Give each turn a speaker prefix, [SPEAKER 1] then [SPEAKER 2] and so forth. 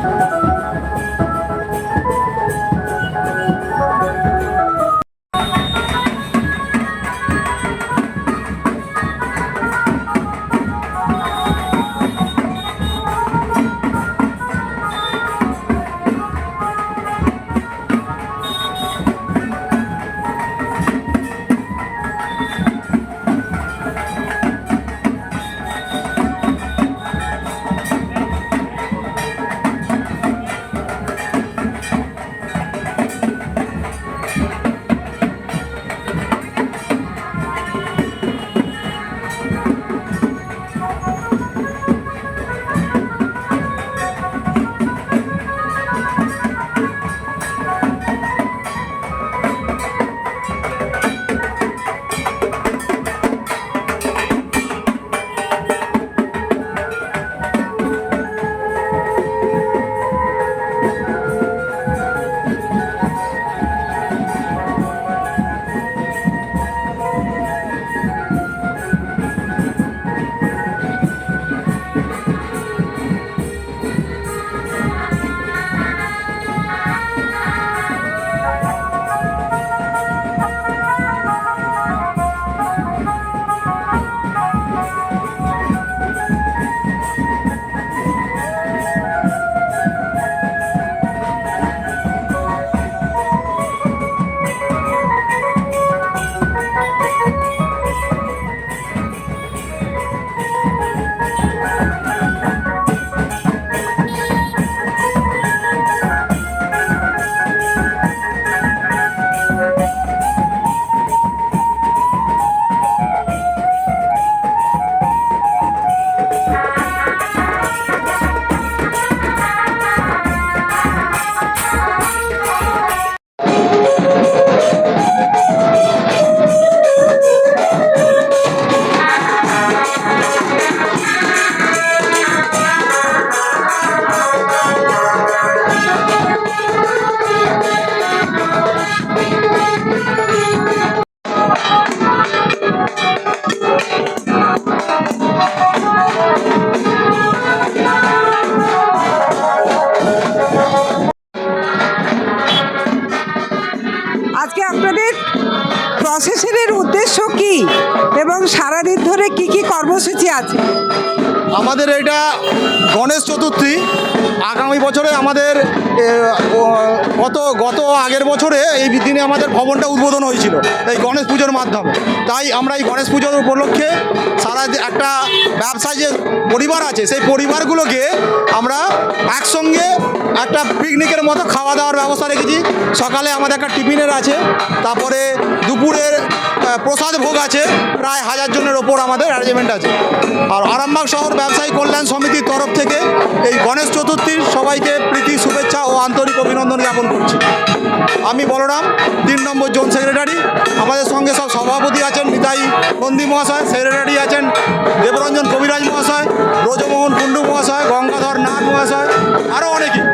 [SPEAKER 1] Thank you. আজকে আপনাদের প্রসেসরের উদ্দেশ্য কি? এবং সারাদিন ধরে কি কি কর্মসূচি আছে?
[SPEAKER 2] আমাদের এটা গণেশ চতুর্থী। আগামী বছরে আমাদের গত গত আগের বছরে এই দিনে আমাদের ভবনটা উদ্বোধন হয়েছিল, এই গণেশ পুজোর মাধ্যমে। তাই আমরা এই গণেশ পুজোর উপলক্ষে সারা একটা ব্যবসায় যে পরিবার আছে, সেই পরিবারগুলোকে আমরা একসঙ্গে একটা পিকনিকের মতো খাওয়া দাওয়ার ব্যবস্থা রেখেছি। সকালে আমাদের একটা টিফিনের আছে, তারপরে দুপুরের প্রসাদ ভোগ আছে। প্রায় হাজার জনের ওপর আমাদের অ্যারেঞ্জমেন্ট আছে। আর আরামবাগ শহর ব্যবসায়ী কল্যাণ সমিতির তরফ থেকে এই গণেশ চতুর্থীর সবাইকে প্রীতি, শুভেচ্ছা ও আন্তরিক অভিনন্দন জ্ঞাপন করছি। আমি বলরাম, তিন নম্বর জোন সেক্রেটারি। আমাদের সঙ্গে সব সভাপতি আছেন নিতাই নন্দী মহাশয়, সেক্রেটারি আছেন দেবরঞ্জন কবিরাজ মহাশয়, ব্রজমোহন কুণ্ডু মহাশয়, গঙ্গাধর নাথ মহাশয় আরও অনেকেই